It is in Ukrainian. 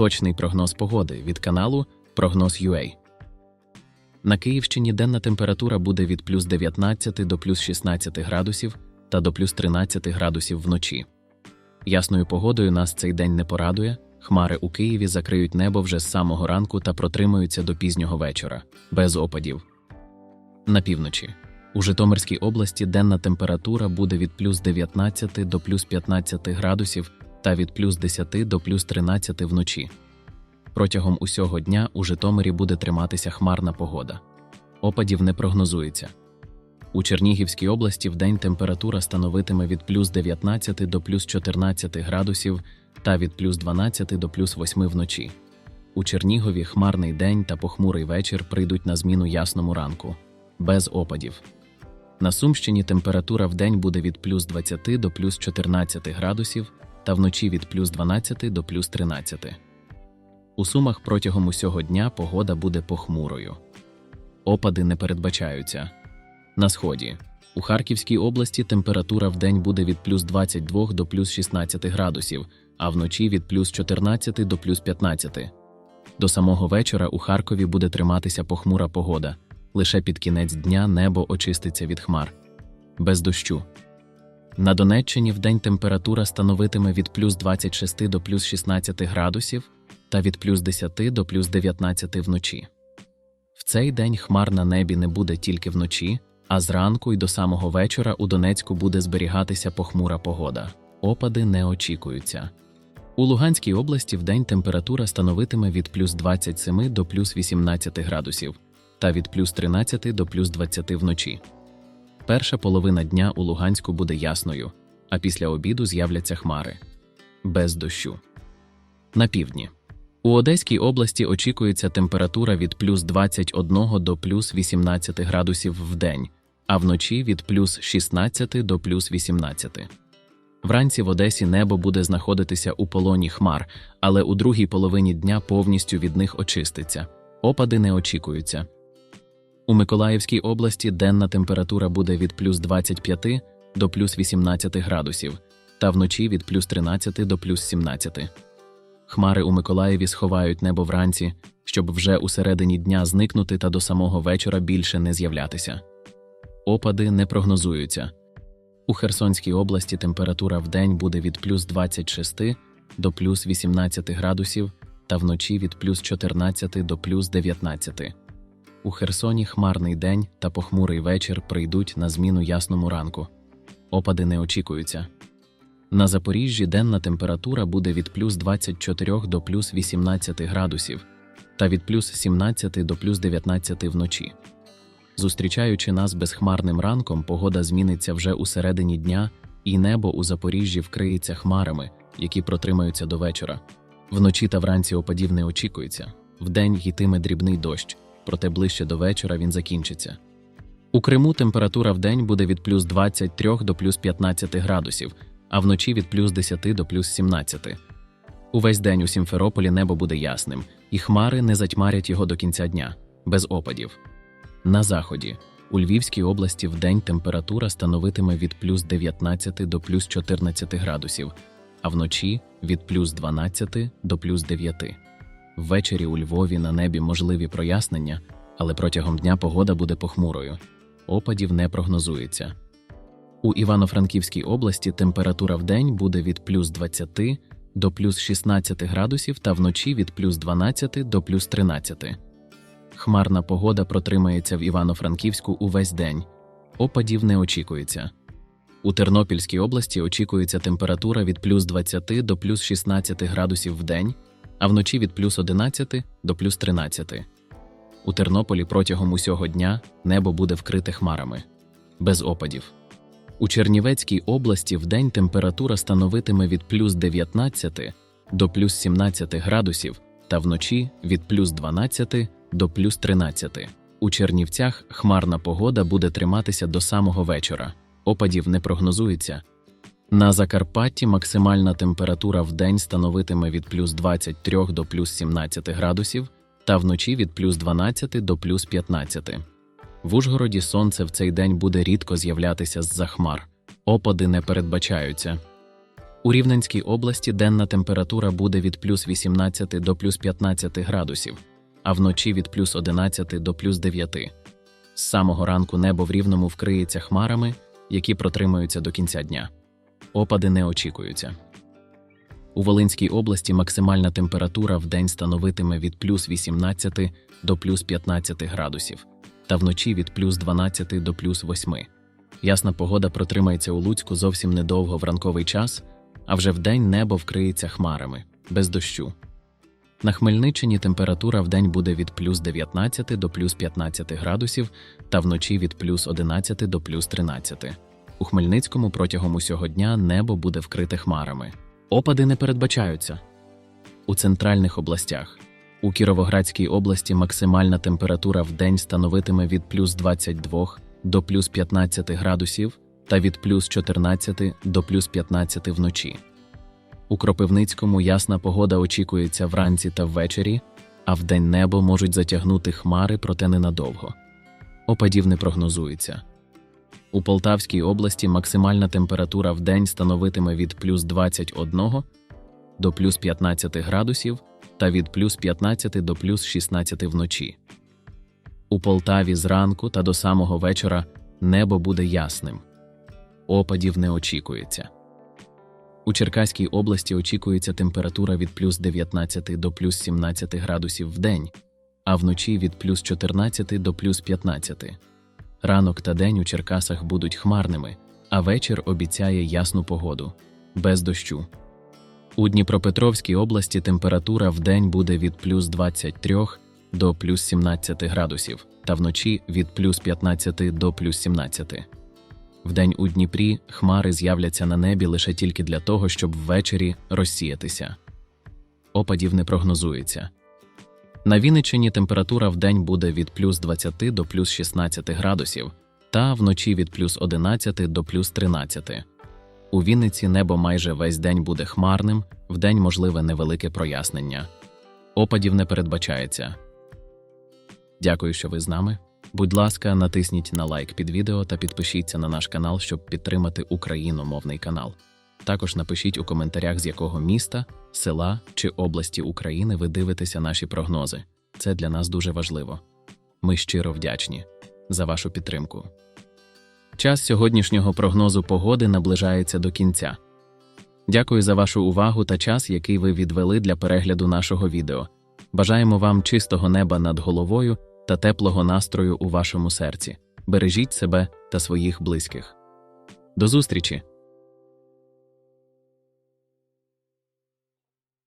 Точний прогноз погоди від каналу Прогноз UA. На Київщині денна температура буде від плюс 19 до плюс 16 градусів та до плюс 13 градусів вночі. Ясною погодою нас цей день не порадує. Хмари у Києві закриють небо вже з самого ранку та протримаються до пізнього вечора, без опадів. На півночі. У Житомирській області денна температура буде від плюс 19 до плюс 15 градусів та від плюс 10 до плюс 13 вночі. Протягом усього дня у Житомирі буде триматися хмарна погода. Опадів не прогнозується. У Чернігівській області вдень температура становитиме від плюс 19 до плюс 14 градусів та від плюс 12 до плюс 8 вночі. У Чернігові хмарний день та похмурий вечір прийдуть на зміну ясному ранку, без опадів. На Сумщині температура вдень буде від плюс 20 до плюс 14 градусів та вночі від плюс 12 до плюс 13. У Сумах протягом усього дня погода буде похмурою. Опади не передбачаються. На сході. У Харківській області температура вдень буде від плюс 22 до плюс 16 градусів, а вночі від плюс 14 до плюс 15. До самого вечора у Харкові буде триматися похмура погода. Лише під кінець дня небо очиститься від хмар. Без дощу. На Донеччині вдень температура становитиме від плюс 26 до плюс 16 градусів та від плюс 10 до плюс 19 вночі. В цей день хмар на небі не буде тільки вночі, а зранку й до самого вечора у Донецьку буде зберігатися похмура погода. Опади не очікуються. У Луганській області вдень температура становитиме від плюс 27 до плюс 18 градусів та від плюс 13 до плюс 20 вночі. Перша половина дня у Луганську буде ясною, а після обіду з'являться хмари без дощу. На півдні. У Одеській області очікується температура від плюс 21 до плюс 18 градусів в день, а вночі від плюс 16 до плюс 18. Вранці в Одесі небо буде знаходитися у полоні хмар, але у другій половині дня повністю від них очиститься. Опади не очікуються. У Миколаївській області денна температура буде від плюс 25 до плюс 18 градусів, та вночі від плюс 13 до плюс 17. Хмари у Миколаєві сховають небо вранці, щоб вже у середині дня зникнути та до самого вечора більше не з'являтися. Опади не прогнозуються. У Херсонській області температура вдень буде від плюс 26 до плюс 18 градусів та вночі від плюс 14 до плюс 19. У Херсоні хмарний день та похмурий вечір прийдуть на зміну ясному ранку. Опади не очікуються. На Запоріжжі денна температура буде від плюс 24 до плюс 18 градусів та від плюс 17 до плюс 19 вночі. Зустрічаючи нас безхмарним ранком, погода зміниться вже у середині дня, і небо у Запоріжжі вкриється хмарами, які протримаються до вечора. Вночі та вранці опадів не очікується. Вдень йтиме дрібний дощ, проте ближче до вечора він закінчиться. У Криму температура вдень буде від плюс 23 до плюс 15 градусів, а вночі від плюс 10 до плюс 17. Увесь день у Сімферополі небо буде ясним, і хмари не затьмарять його до кінця дня, без опадів. На заході. У Львівській області вдень температура становитиме від плюс 19 до плюс 14 градусів, а вночі від плюс 12 до плюс 9. Ввечері у Львові на небі можливі прояснення, але протягом дня погода буде похмурою. Опадів не прогнозується. У Івано-Франківській області температура вдень буде від плюс 20 до плюс 16 градусів та вночі від плюс 12 до плюс 13. Хмарна погода протримається в Івано-Франківську увесь день. Опадів не очікується. У Тернопільській області очікується температура від плюс 20 до плюс 16 градусів в день, а вночі від плюс 11 до плюс 13. У Тернополі протягом усього дня небо буде вкрите хмарами без опадів. У Чернівецькій області вдень температура становитиме від плюс 19 до плюс 17 градусів та вночі від плюс 12 до плюс 13. У Чернівцях хмарна погода буде триматися до самого вечора. Опадів не прогнозується. На Закарпатті максимальна температура в день становитиме від плюс 23 до плюс 17 градусів та вночі від плюс 12 до плюс 15. В Ужгороді сонце в цей день буде рідко з'являтися з-за хмар. Опади не передбачаються. У Рівненській області денна температура буде від плюс 18 до плюс 15 градусів, а вночі від плюс 11 до плюс 9. З самого ранку небо в Рівному вкриється хмарами, які протримаються до кінця дня. Опади не очікуються. У Волинській області максимальна температура в день становитиме від плюс 18 до плюс 15 градусів, та вночі від плюс 12 до плюс 8. Ясна погода протримається у Луцьку зовсім недовго в ранковий час, а вже вдень небо вкриється хмарами, без дощу. На Хмельниччині температура вдень буде від плюс 19 до плюс 15 градусів та вночі від плюс 11 до плюс 13. У Хмельницькому протягом усього дня небо буде вкрите хмарами. Опади не передбачаються. У центральних областях. У Кіровоградській області максимальна температура в день становитиме від плюс 22 до плюс 15 градусів та від плюс 14 до плюс 15 вночі. У Кропивницькому ясна погода очікується вранці та ввечері, а вдень небо можуть затягнути хмари, проте ненадовго. Опадів не прогнозується. У Полтавській області максимальна температура в день становитиме від плюс 21 до плюс 15 градусів та від плюс 15 до плюс 16 вночі. У Полтаві зранку та до самого вечора небо буде ясним. Опадів не очікується. У Черкаській області очікується температура від плюс 19 до плюс 17 градусів в день, а вночі від плюс 14 до плюс 15. Ранок та день у Черкасах будуть хмарними, а вечір обіцяє ясну погоду без дощу. У Дніпропетровській області температура в день буде від плюс 23 до плюс 17 градусів, та вночі від плюс 15 до плюс 17. Вдень у Дніпрі хмари з'являться на небі лише тільки для того, щоб ввечері розсіятися. Опадів не прогнозується. На Вінниччині температура вдень буде від плюс 20 до плюс 16 градусів, та вночі від плюс 11 до плюс 13. У Вінниці небо майже весь день буде хмарним, вдень можливе невелике прояснення. Опадів не передбачається. Дякую, що ви з нами. Будь ласка, натисніть на лайк під відео та підпишіться на наш канал, щоб підтримати україномовний канал. Також напишіть у коментарях, з якого міста, села чи області України ви дивитеся наші прогнози. Це для нас дуже важливо. Ми щиро вдячні за вашу підтримку. Час сьогоднішнього прогнозу погоди наближається до кінця. Дякую за вашу увагу та час, який ви відвели для перегляду нашого відео. Бажаємо вам чистого неба над головою та теплого настрою у вашому серці. Бережіть себе та своїх близьких. До зустрічі!